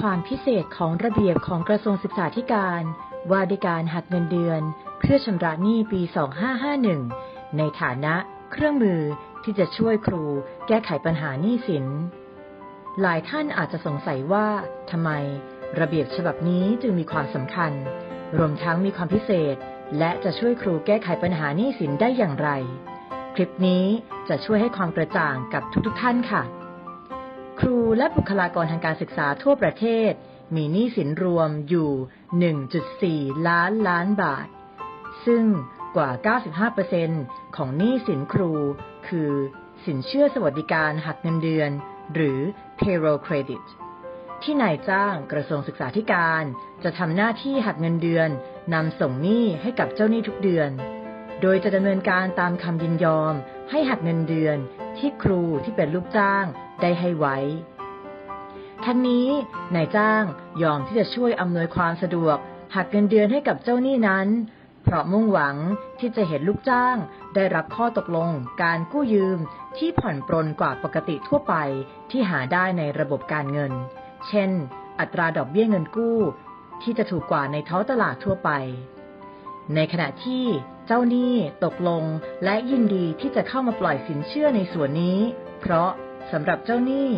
ความพิเศษของระเบียบของกระทรวงศึกษาธิการ ว่าด้วยการหักเงินเดือน เพื่อชำระหนี้ปี 2551 ในฐานะเครื่องมือที่จะช่วยครูแก้ไขปัญหาหนี้สิน หลายท่านอาจจะสงสัยว่าทำไมระเบียบฉบับนี้จึงมีความสำคัญ รวมทั้งมีความพิเศษ และจะช่วยครูแก้ไขปัญหาหนี้สินได้อย่างไร คลิปนี้จะช่วยให้ความกระจ่างกับทุกๆท่านค่ะ ครูและบุคลากรทางการศึกษาทั่วประเทศ มีหนี้สินรวมอยู่ 1.4 ล้านล้านบาท ซึ่งกว่า 95%ของหนี้สินครู คือสินเชื่อสวัสดิการหักเงินเดือน หรือ payroll credit ที่นายจ้างกระทรวงศึกษาธิการ จะทำหน้าที่หักเงินเดือนนำส่งหนี้ให้กับเจ้าหนี้ทุกเดือน โดยจะดำเนินการตามคำยินยอมให้หักเงินเดือนที่ครูที่เป็นลูกจ้าง ได้ให้ไว้ ทั้งนี้นายจ้างยอมที่จะช่วยอำนวยความสะดวกหักเงินเดือนให้กับเจ้าหนี้นั้น เพราะมุ่งหวังที่จะเห็นลูกจ้างได้รับข้อตกลงการกู้ยืมที่ผ่อนปรนกว่าปกติทั่วไปที่หาได้ในระบบการเงิน เช่น อัตราดอกเบี้ยเงินกู้ ที่จะถูกกว่าในท้องตลาดทั่วไป ในขณะที่เจ้าหนี้ตกลงและยินดีที่จะเข้ามาปล่อยสินเชื่อในส่วนนี้ เพราะ สำหรับเจ้าหนี้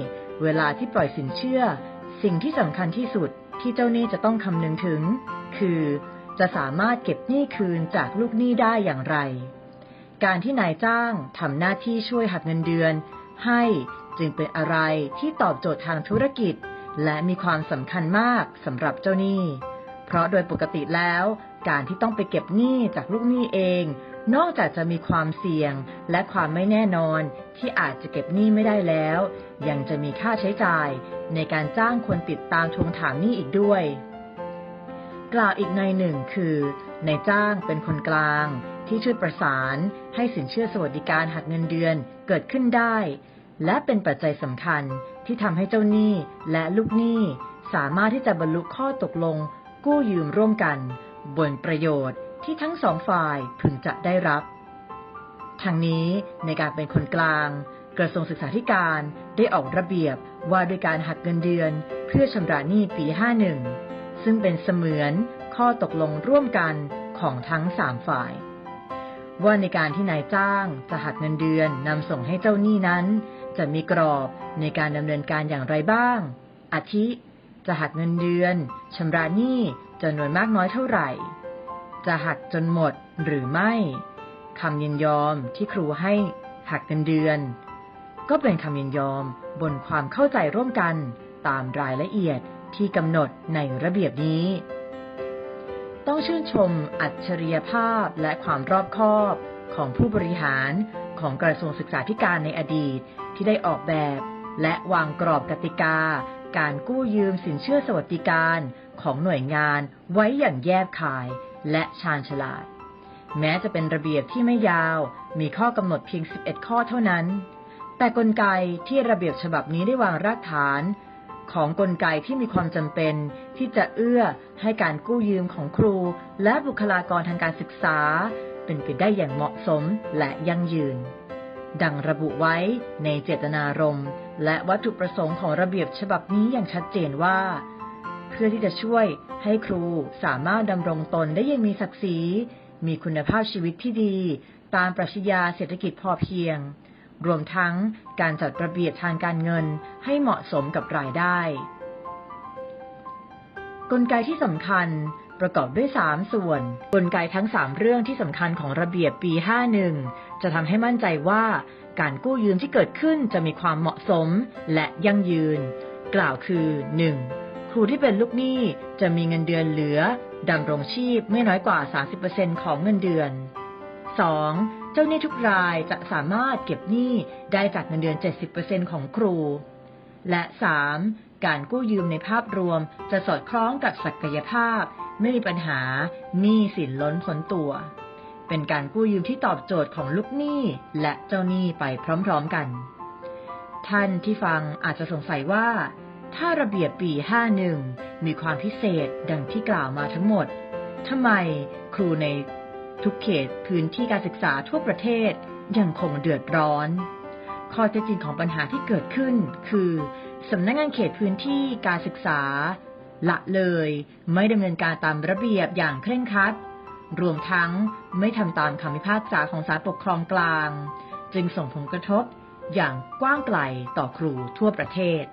เวลาที่ปล่อยสินเชื่อ สิ่งที่สำคัญที่สุดที่เจ้าหนี้จะต้องคำนึงถึง คือ จะสามารถเก็บหนี้คืนจากลูกหนี้ได้อย่างไร การที่นายจ้างทำหน้าที่ช่วยหักเงินเดือน ให้จึงเป็นอะไรที่ตอบโจทย์ทางธุรกิจ และมีความสำคัญมากสำหรับเจ้าหนี้ เพราะโดยปกติแล้ว การที่ต้องไปเก็บหนี้จากลูกหนี้เอง นอกจากจะมีความเสี่ยงและความไม่แน่นอนที่อาจจะเก็บหนี้ไม่ได้แล้ว ยังจะมีค่าใช้จ่ายในการจ้างคนติดตามทวงถามหนี้อีกด้วย กล่าวอีกในหนึ่งคือนายจ้างเป็นคนกลาง ที่ช่วยประสานให้สินเชื่อสวัสดิการหักเงินเดือนเกิดขึ้นได้ และเป็นปัจจัยสำคัญที่ทำให้เจ้าหนี้และลูกหนี้สามารถที่จะบรรลุข้อตกลงกู้ยืมร่วมกัน บนประโยชน์ ที่ทั้งสองฝ่ายพึงจะได้รับทางนี้ในการเป็นคนกลาง กระทรวงศึกษาธิการได้ออกระเบียบว่าด้วยการหักเงินเดือน เพื่อชำระหนี้ปี 51 ซึ่งเป็นเสมือนข้อตกลงร่วมกันของทั้งสามฝ่าย ว่าในการที่นายจ้างจะหักเงินเดือนนำส่งให้เจ้าหนี้นั้น จะมีกรอบในการดำเนินการอย่างไรบ้าง อาทิ จะหักเงินเดือนชำระหนี้จำนวนมากน้อยเท่าไหร่ จะหักจนหมดหรือไม่คำยินยอมที่ครูให้หักเงินเดือน ก็เป็นคำยินยอมบนความเข้าใจร่วมกันตามรายละเอียดที่กำหนดในระเบียบนี้ ต้องชื่นชมอัจฉริยภาพและความรอบคอบของผู้บริหารของกระทรวงศึกษาธิการในอดีตที่ได้ออกแบบ และวางกรอบกติกา การกู้ยืมสินเชื่อสวัสดิการของหน่วยงานไว้อย่างแยบคาย และชาญฉลาด แม้จะเป็นระเบียบที่ไม่ยาว มีข้อกำหนดเพียง 11 ข้อเท่านั้น แต่กลไกที่ระเบียบฉบับนี้ได้วางรากฐาน ของกลไกที่มีความจำเป็น ที่จะเอื้อให้การกู้ยืมของครู และบุคลากรทางการศึกษา เป็นไปได้อย่างเหมาะสมและยั่งยืน ดังระบุไว้ในเจตนารมณ์ และวัตถุประสงค์ของระเบียบฉบับนี้อย่างชัดเจนว่า เพื่อที่จะช่วยให้ครูสามารถดำรงตนได้อยังมีศักดิ์ศรี มีคุณภาพชีวิตที่ดี ตามปรัชญาเศรษฐกิจพอเพียง รวมทั้งการจัดระเบียบทางการเงินให้เหมาะสมกับรายได้ กลไกที่สำคัญประกอบด้วย 3 ส่วน กลไกทั้ง 3 เรื่องที่สำคัญของระเบียบปี 51 จะทำให้มั่นใจว่าการกู้ยืมที่เกิดขึ้นจะมีความเหมาะสมและยั่งยืน กล่าวคือ 1. ครูที่เป็นลูกหนี้จะมีเงินเดือนเหลือดำรงชีพไม่น้อยกว่า 30%ของเงินเดือน 2. เจ้าหนี้ทุกรายจะสามารถเก็บหนี้ได้จากเงินเดือน 70%ของครู และ 3. การกู้ยืมในภาพรวมจะสอดคล้องกับศักยภาพ ไม่มีปัญหาหนี้สินล้นพ้นตัว เป็นการกู้ยืมที่ตอบโจทย์ของลูกหนี้และเจ้าหนี้ไปพร้อมๆกัน ท่านที่ฟังอาจจะสงสัยว่า ถ้าระเบียบปี 51 มีความพิเศษดังที่กล่าวมาทั้งหมด ทำไมครูในทุกเขตพื้นที่การศึกษาทั่วประเทศยังคงเดือดร้อน ข้อเท็จจริงของปัญหาที่เกิดขึ้น คือสำนักงานเขตพื้นที่การศึกษา ละเลยไม่ดำเนินการตามระเบียบอย่างเคร่งครัด รวมทั้งไม่ทำตามคำพิพากษาของศาลปกครองกลาง จึงส่งผลกระทบอย่างกว้างไกลต่อครูทั่วประเทศ